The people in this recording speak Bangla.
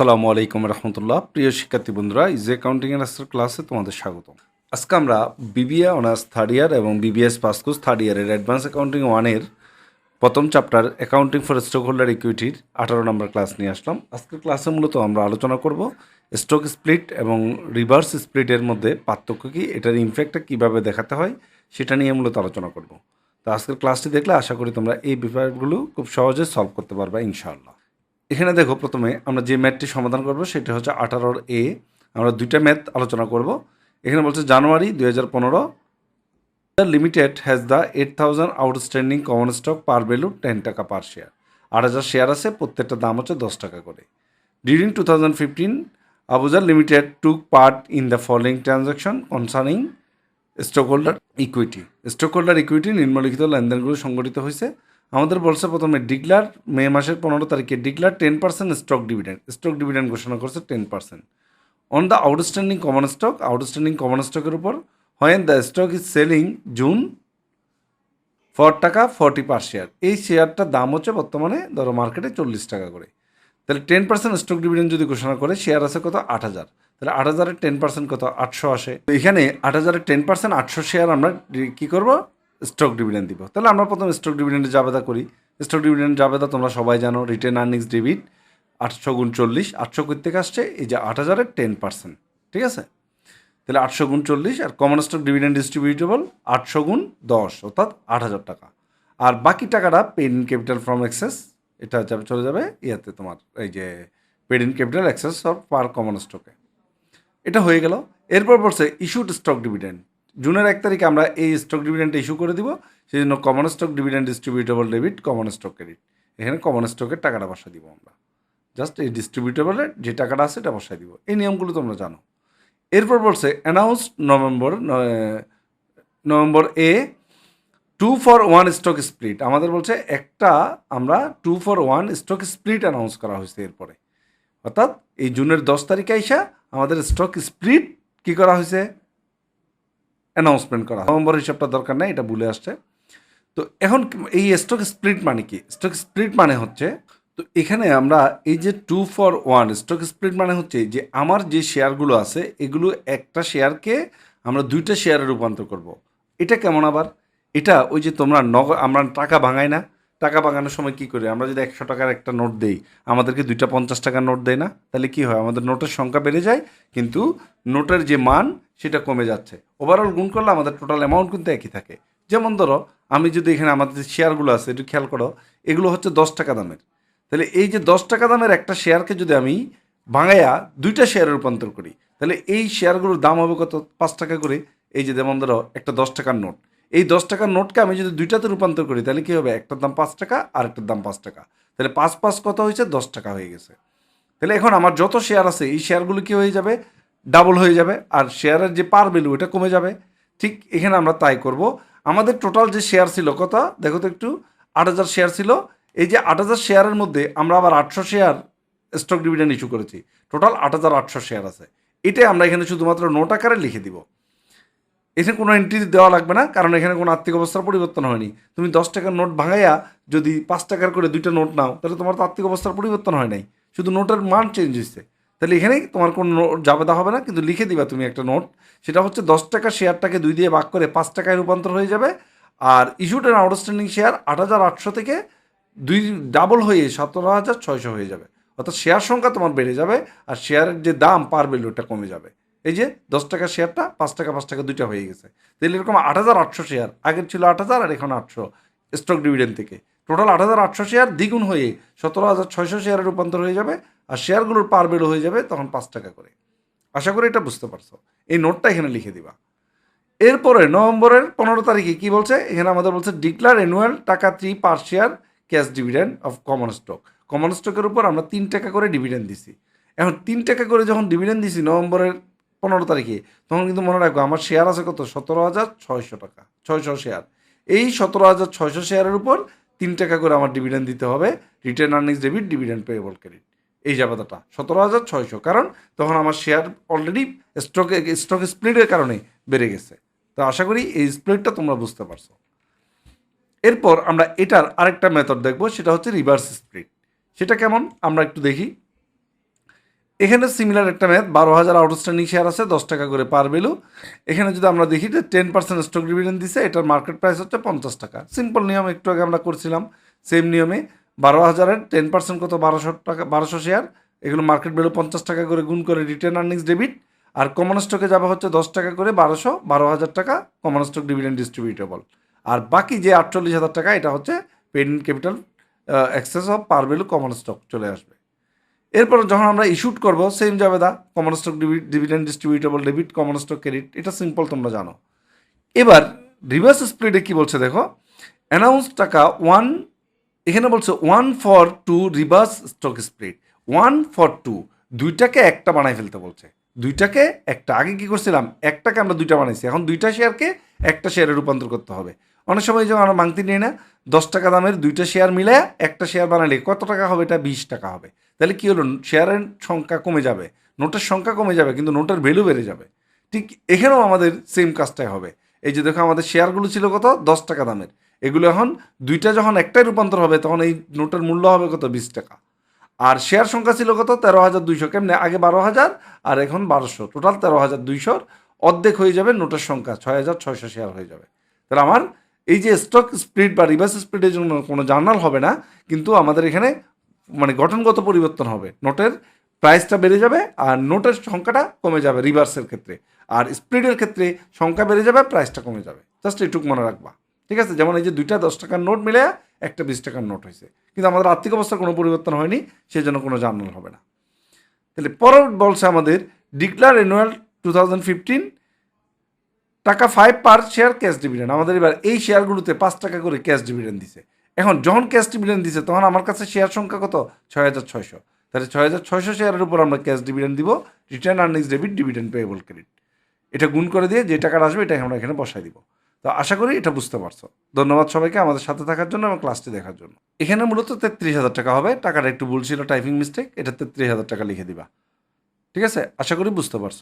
আসসালামু আলাইকুম রহমতুল্লাহ। প্রিয় শিক্ষার্থী বন্ধুরা, ইজে অ্যাকাউন্টিং এর আজকের ক্লাসে তোমাদের স্বাগত আজকে আমরা বিবিএ অনার্স থার্ড ইয়ার এবং বিবিএস পাসকোর্স থার্ড ইয়ারের অ্যাডভান্স অ্যাকাউন্টিং ওয়ানের প্রথম chapter accounting for stock holder ইকুইটির আঠারো নম্বর ক্লাস নিয়ে আসলাম। আজকের ক্লাসে মূলত আমরা আলোচনা করব স্টক স্প্লিট এবং রিভার্স স্প্লিটের মধ্যে পার্থক্য কী, এটার ইমফ্যাক্টটা কীভাবে দেখাতে হয়, সেটা নিয়ে মূলত আলোচনা করব। তো আজকের ক্লাসটি দেখলে আশা করি তোমরা এই বিষয়গুলো খুব সহজে সলভ করতে পারবে ইনশাআল্লাহ। এখানে দেখো প্রথমে আমরা যে ম্যাথটি সমাধান করব, সেটা হচ্ছে আঠারোর এ আমরা দুইটা ম্যাথ আলোচনা করব। এখানে বলছে জানুয়ারি দুই হাজার পনেরো limited has the eight thousand outstanding common stock par value ten টাকা পার শেয়ার আট হাজার শেয়ার আছে, প্রত্যেকটা দাম হচ্ছে দশ টাকা করে। During two thousand fifteen Abuzar limited took part in the following transaction concerning stockholder equity stockholder equity নিম্নলিখিত লেনদেনগুলো সংগঠিত হয়েছে। আমাদের বলছে প্রথমে ডিক্লার মে মাসের পনেরো তারিখে declare ten percent stock dividend stock dividend ঘোষণা করছে ten percent on the outstanding common stock outstanding common স্টকের উপর when the stock is selling June for টাকা ফর্টি পার শেয়ার এই শেয়ারটার দাম হচ্ছে বর্তমানে ধরো মার্কেটে চল্লিশ টাকা করে। তাহলে টেন পার্সেন্ট স্টক ডিভিডেন্ড যদি ঘোষণা করে শেয়ার আছে কত আট হাজার। তাহলে আট হাজারের টেন পার্সেন্ট কত আটশো আসে। তো এখানে আট হাজারের টেন পার্সেন্ট আটশো শেয়ার আমরা কী করব? স্টক ডিভিডেন্ড দিব। তাহলে আমরা প্রথম স্টক ডিভিডেন্ডের জাবেদা করি। স্টক ডিভিডেন্ড জাবেদা তোমরা সবাই জানো, রিটেন আর্নিংস ডেবিট আটশো গুণ চল্লিশ, আটশো থেকে আসছে, এই যে আট হাজারের টেন পার্সেন্ট, ঠিক আছে? তাহলে আটশো গুণ চল্লিশ, আর কমন স্টক ডিভিডেন্ড ডিস্ট্রিবিউটেবল আটশো গুণ দশ, অর্থাৎ আট হাজার টাকা। আর বাকি টাকাটা paid in capital from excess, এটা যাবে, চলে যাবে ইয়াতে তোমার, এই যে paid in capital excess of par common স্টকে। এটা হয়ে গেল। এরপর বলছে, ইস্যুড স্টক ডিভিডেন্ড। জুনের এক তারিখে আমরা এই স্টক ডিভিডেন্ট ইস্যু করে দিব সেই জন্য common stock dividend distributable debit common stock credit এখানে কমন স্টকের টাকাটা বসা দিব আমরা। জাস্ট এই ডিস্ট্রিবিউটেবলের যে টাকাটা আছে এটা বসাই দিব। এই নিয়মগুলো তোমরা জানো। এরপর বলছে announce November November a two for one stock split আমাদের বলছে একটা আমরা two for one stock split announce করা হয়েছে এরপরে। অর্থাৎ এই জুনের দশ তারিখে আইসা আমাদের স্টক স্প্লিট কী করা হয়েছে? অ্যানাউন্সমেন্ট করা নভেম্বর হিসাবটা দরকার নেই, এটা ভুলে আসছে। তো এখন এই স্টক স্প্লিট মানে কি? স্টক স্প্লিট মানে হচ্ছে, তো এখানে আমরা এই যে two for one stock split মানে হচ্ছে যে আমার যে শেয়ারগুলো আছে, এগুলো একটা শেয়ারকে আমরা দুইটা শেয়ারে রূপান্তর করব। এটা কেমন আবার? এটা ওই যে তোমরা নগদ আমরা টাকা ভাঙাই না টাকা ভাঙানোর সময় কি করি? আমরা যদি একশো টাকার একটা নোট দেই, আমাদেরকে দুইটা পঞ্চাশ টাকার নোট দেয় না? তাহলে কি হয়? আমাদের নোটের সংখ্যা বেড়ে যায়, কিন্তু নোটের যে মান, সেটা কমে যাচ্ছে। ওভারঅল গুণ করলে আমাদের টোটাল অ্যামাউন্ট কিন্তু একই থাকে। যেমন ধরো, আমি যদি এখানে আমাদের যে শেয়ারগুলো আছে, একটু খেয়াল করো, এগুলো হচ্ছে দশ টাকা দামের। তাহলে এই যে দশ টাকা দামের একটা শেয়ারকে যদি আমি ভাঙাইয়া দুইটা শেয়ারে রূপান্তর করি, তাহলে এই শেয়ারগুলোর দাম হবে কত? পাঁচ টাকা করে। এই যে যেমন ধরো, একটা দশ টাকার নোট। এই দশ টাকার নোটকে আমি যদি দুইটাতে রূপান্তর করি, তাহলে কী হবে? একটার দাম পাঁচ টাকা আর একটার দাম পাঁচ টাকা। তাহলে পাঁচ পাঁচ কত হয়েছে? দশ টাকা হয়ে গেছে। তাহলে এখন আমার যত শেয়ার আছে, এই শেয়ারগুলো কী হয়ে যাবে? ডাবল হয়ে যাবে, আর শেয়ারের যে পার ভ্যালু এটা কমে যাবে। ঠিক এখানে আমরা তাই করব। আমাদের টোটাল যে শেয়ার ছিল কত? দেখো তো একটু, আট হাজার শেয়ার ছিল। এই যে আট হাজার শেয়ারের মধ্যে আমরা আবার আটশো শেয়ার স্টক ডিভিডেন্ড ইস্যু করেছি। টোটাল আট হাজার আটশো শেয়ার আছে। এটাই আমরা এখানে শুধুমাত্র নোট আকারে লিখে দিব। এখানে কোনো এন্ট্রি দেওয়া লাগবে না, কারণ এখানে কোনো আর্থিক অবস্থার পরিবর্তন হয়নি। তুমি দশ টাকার নোট ভাঙাইয়া যদি পাঁচ টাকার করে দুইটা নোট নাও, তাহলে তোমার তো আর্থিক অবস্থার পরিবর্তন হয় নাই। শুধু নোটের মান চেঞ্জ হয়েছে তাহলে এখানেই তোমার কোনো নোট যাবে জাবেদা হবে না, কিন্তু লিখে দিবা তুমি একটা নোট সেটা হচ্ছে দশ টাকা শেয়ারটাকে দুই দিয়ে ভাগ করে পাঁচ টাকায় রূপান্তর হয়ে যাবে, আর ইস্যুড অ্যান্ড আউটস্ট্যান্ডিং শেয়ার আট হাজার আটশো থেকে দুই ডাবল হয়ে সতেরো হাজার ছয়শো হয়ে যাবে। অর্থাৎ শেয়ার সংখ্যা তোমার বেড়ে যাবে, আর শেয়ারের যে দাম পার ভ্যালু ওটা কমে যাবে। এই যে দশ টাকা শেয়ারটা, পাঁচ টাকা পাঁচ টাকা দুইটা হয়ে গেছে। তাহলে এরকম আট হাজার আটশো শেয়ার, আগের ছিল আট হাজার আর এখন আটশো স্টক ডিভিডেন্ড থেকে। টোটাল আট হাজার আটশো শেয়ার দ্বিগুণ হয়ে সতেরো হাজার ছয়শো শেয়ারে রূপান্তর হয়ে যাবে আর শেয়ারগুলোর পার ভ্যালু হয়ে যাবে তখন পাঁচ টাকা করে। আশা করি এটা বুঝতে পারছ। এই নোটটা এখানে লিখে দিবা। এরপরে নভেম্বরের পনেরো তারিখে কি বলছে? এখানে আমাদের বলছে ডিক্লার অ্যানুয়াল টাকা three per share cash dividend of common stock common স্টকের উপর আমরা তিন টাকা করে ডিভিডেন্ড দিছি। এখন তিন টাকা করে যখন ডিভিডেন্ড দিছি নভেম্বরের পনেরো তারিখে। তখন কিন্তু মনে রাখব আমার শেয়ার আছে কত? সতেরো হাজার ছয়শো টাকা, ছয়শো শেয়ার এই সতেরো হাজার ছয়শো শেয়ারের উপর তিন টাকা করে আমার ডিভিডেন্ড দিতে হবে return earnings debit dividend payable credit এই জাবেদাটা সতেরো হাজার ছয়শো। কারণ তখন আমার শেয়ার অলরেডি স্টকে স্টক স্প্লিটের কারণে বেড়ে গেছে। তো আশা করি এই স্প্লিটটা তোমরা বুঝতে পারছ। এরপর আমরা এটার আরেকটা মেথড দেখব, সেটা হচ্ছে রিভার্স স্প্লিট সেটা কেমন? আমরা একটু দেখি। এখানে সিমিলার একটা ম্যাথ বারো হাজার আউটস্ট্যান্ডিং শেয়ার আছে, দশ টাকা করে পার ভ্যালু এখানে যদি আমরা দেখি যে টেন পার্সেন্ট স্টক ডিভিডেন্ড দিছে, এটার মার্কেট প্রাইস হচ্ছে পঞ্চাশ টাকা। সিম্পল নিয়ম, একটু আগে আমরা করছিলাম সেম নিয়মে বারো হাজারের টেন পার্সেন্ট কত? বারোশো টাকা, বারোশো শেয়ার এগুলো মার্কেট ভ্যালু পঞ্চাশ টাকা করে গুণ করে রিটার্ন আর্নিংস ডেবিট আর কমন স্টকে যাবে হচ্ছে দশ টাকা করে বারোশো, বারো হাজার টাকা কমন স্টক ডিভিডেন্ড ডিস্ট্রিবিউটেবল আর বাকি যে আটচল্লিশ হাজার টাকা, এটা হচ্ছে paid capital excess of par value common stock চলে আসবে। এরপর যখন আমরা ইস্যুট করব সেম যাবে the common stock dividend distributable debit common stock credit এটা সিম্পল তোমরা জানো। এবার রিভার্স স্প্লিটে কি বলছে দেখো? অ্যানাউন্স টাকা ওয়ান এখানে বলছে one for two reverse stock split one for two দুইটাকে একটা বানাই ফেলতে বলছে। দুইটাকে একটা। আগে কি করছিলাম? একটাকে আমরা দুইটা বানাইছি। এখন দুইটা শেয়ারকে একটা শেয়ারে রূপান্তর করতে হবে। অনেক সময় যখন আমরা মাংতি নিই না দশ টাকা দামের দুইটা শেয়ার মিলে একটা শেয়ার বানালে কত টাকা হবে? এটা বিশ টাকা হবে। তাহলে কী হলো? শেয়ারের সংখ্যা কমে যাবে। নোটের সংখ্যা কমে যাবে, কিন্তু নোটের ভ্যালু বেড়ে যাবে। ঠিক এখানেও আমাদের সেম কাজটাই হবে। এই যে দেখো, আমাদের শেয়ারগুলো ছিল কত? দশ টাকা দামের। এগুলো এখন দুইটা যখন একটাই রূপান্তর হবে, তখন এই নোটের মূল্য হবে কত? বিশ টাকা। আর শেয়ার সংখ্যা ছিল কত? তেরো হাজার দুইশো। কেমনে? আগে বারো হাজার, আর এখন বারোশো। টোটাল তেরো হাজার দুইশোর অর্ধেক হয়ে যাবে নোটের সংখ্যা। ছয় হাজার ছয়শো শেয়ার হয়ে যাবে। তাহলে আমার এই যে স্টক স্প্লিট বা রিভার্স স্প্লিটের জন্য কোনো জার্নাল হবে না, কিন্তু আমাদের এখানে মানে গঠনগত পরিবর্তন হবে। নোটের প্রাইসটা বেড়ে যাবে আর নোটের সংখ্যাটা কমে যাবে রিভার্সের ক্ষেত্রে। আর স্প্লিটের ক্ষেত্রে সংখ্যা বেড়ে যাবে প্রাইসটা কমে যাবে। জাস্ট এটুক মনে রাখবা। ঠিক আছে? যেমন এই যে দুইটা দশ টাকার নোট মিলে একটা বিশ টাকার নোট হয়েছে। কিন্তু আমাদের আর্থিক অবস্থার কোনো পরিবর্তন হয়নি সেই জন্য কোনো জার্নাল হবে না। তাহলে পরের বলছে আমাদের declare annual two thousand fifteen টাকা five per share cash dividend আমাদের এবার এই শেয়ারগুলোতে পাঁচ টাকা করে ক্যাশ ডিভিডেন্ড দিছে। এখন যখন ক্যাশ ডিভিডেন্ড দিছে, তখন আমার কাছে শেয়ার সংখ্যা কত? ছয় হাজার ছয়শো। তাহলে ছয় হাজার ছয়শো শেয়ারের উপর আমরা ক্যাশ ডিভিডেন্ড দিব return earnings debit dividend payable credit এটা গুণ করে দিয়ে যে টাকাটা আসবে এটা আমরা এখানে বসাই দিব। তো আশা করি এটা বুঝতে পারছ। ধন্যবাদ সবাইকে আমাদের সাথে থাকার জন্য এবং ক্লাসটি দেখার জন্য। এখানে মূলত তেত্রিশ হাজার টাকা হবে। টাকাটা একটু ভুল ছিল টাইপিং মিস্টেক এটা তেত্রিশ হাজার টাকা লিখে দিবা। ঠিক আছে? আশা করি বুঝতে পারছ।